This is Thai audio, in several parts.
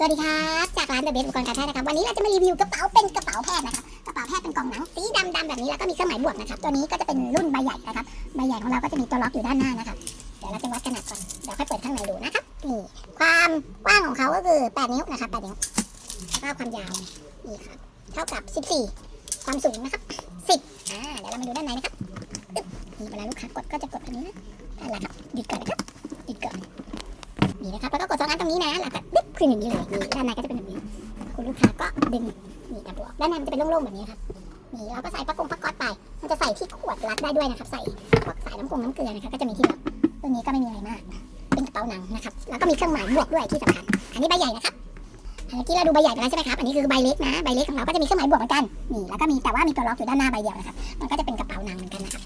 สวัสดีครับ จากร้านเดอะเบสอุปกรณ์การแพทย์นะครับ วันนี้เราจะมารีวิวกระเป๋าเป็นกระเป๋าแพทย์นะครับ กระเป๋าแพทย์เป็นกล่องหนังสีดำดำแบบนี้แล้วก็มีเครื่องหมายบวกนะครับ ตัวนี้ก็จะเป็นรุ่นใบใหญ่นะครับ ใบใหญ่ของเราก็จะมีตัวล็อกอยู่ด้านหน้านะครับ เดี๋ยวเราจะวัดขนาดก่อน เดี๋ยวค่อยเปิดข้างในดูนะครับ นี่ ความกว้างของเขาก็คือ 8 นิ้วนะครับ 8 นิ้วแล้วก็ความยาวนี่ครับ เท่ากับ 14 ความสูงนะครับ 10อ่า เดี๋ยวเรามาดูด้านในนะครับนี่เวลาลูกค้ากดก็จะกดแบบนี้นะนั่นแหละครับ หยุดก่อนนะครับ หยุดก่อน นี่นะครับ แล้วก็กดสองอันตรงนี้นะแล้วก็ ขึ้นอย่างนี้เลยนี่ด้านในก็จะเป็นแบบนี้ คุณลูกค้าก็ดึงนี่ตะบวกด้านในมันจะเป็นโล่งๆแบบนี้ครับนี่เราก็ใส่ปะกงปะก๊อตไป มันจะใส่ที่ขวดรัดได้ด้วยนะครับ ใส่พวกสายน้ำกงน้ำเกลือนะครับก็จะมีที่ล็อกตัวนี้ก็ไม่มีอะไรมากเป็นกระเป๋าหนังนะครับแล้วก็มีเครื่องหมายบวกด้วยที่สำคัญอันนี้ใบใหญ่นะครับอันเมื่อกี้เราดูใบใหญ่ไปแล้วใช่ไหมครับ อันนี้คือใบเล็กนะ ใบเล็กของเราก็จะมีเครื่องหมายบวกเหมือนกัน นี่ แล้วก็มีแต่ว่ามีตัวล็อกอยู่ด้านหน้าใบเดียวนะครับ มันก็จะเป็นกระเป๋าหนังเหมือนกันนะครับ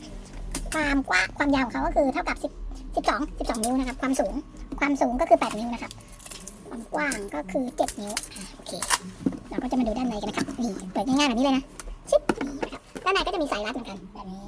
ความกว้าง ความยาวของเขาก็คือเท่ากับ10 12 12 นิ้วนะครับ ความสูง ความสูงก็คือ 8 นิ้วนะครับ ความกว้างก็คือ 7 นิ้วอ่าโอเค เราก็จะมาดูด้านในกันนะครับ นี่ เปิดง่ายๆแบบนี้เลยนะชิปนี่นะครับ ด้านในก็จะมีสายรัดเหมือนกันแบบนี้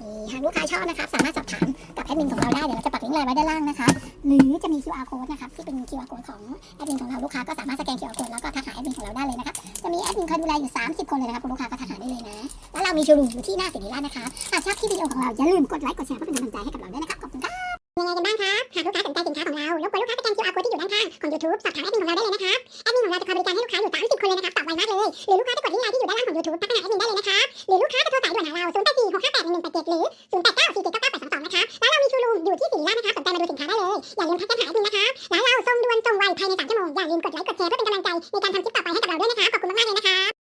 นี่หากลูกค้าชอบนะครับ สามารถสอบถามกับแอดมินของเราได้ เดี๋ยวเราจะปักลิงก์ไลน์ไว้ด้านล่างนะคะหรือจะมี QR code นะครับ ที่เป็น QR code ของแอดมินของเราลูกค้าก็สามารถสแกน QR code แล้วก็ทักหาแอดมินของเราได้เลยนะครับ จะมีแอดมินคอยดูแลอยู่ 30 คนเลยนะครับคุณลูกค้าก็ทักหาได้เลยนะ แล้วเรามีโชว์รูมอยู่ที่หน้าสิริราชนะคะหากชอบที่วิดีโอของเราอย่าลืมกดไลค์กดแชร์เพื่อเป็นกำลังใจให้กับเราด้วยนะครับขอบคุณครับยังไงกันบ้างครับหากลูกค้าสนใจ ของ YouTube สอบถามแอดมินของเราได้เลยนะครับ แอดมินของเราจะคอยบริการให้ลูกค้าอยู่ 30 คนเลยนะครับ ตอบไวมากเลย หรือลูกค้าจะกดลิงก์ไลน์ที่อยู่ด้านล่างของ YouTube ทักไหาแอดมินได้เลยนะครับ หรือลูกค้าจะโทรสายด่วนหาเรา 0 8 4 6 5 8 1 1 8 7 หรือ 0 8 9 4 7 9 8 2 2 นะครับ แล้วเรามีชูรูมอยู่ที่สีราชนะครับสนใจมาดูสินค้าได้เลย อย่าลืมทักแจ้งหาแอดมินนะครับแล้วเราส่งด่วนส่งไวภายใน3ชั่วโมงอย่าลืมกดไลค์กดแชร์เพื่อเป็นกำลังใจในการทำคลิปต่อไปให้กับเราด้วยนะครับขอบคุณมากๆเลยนะครับ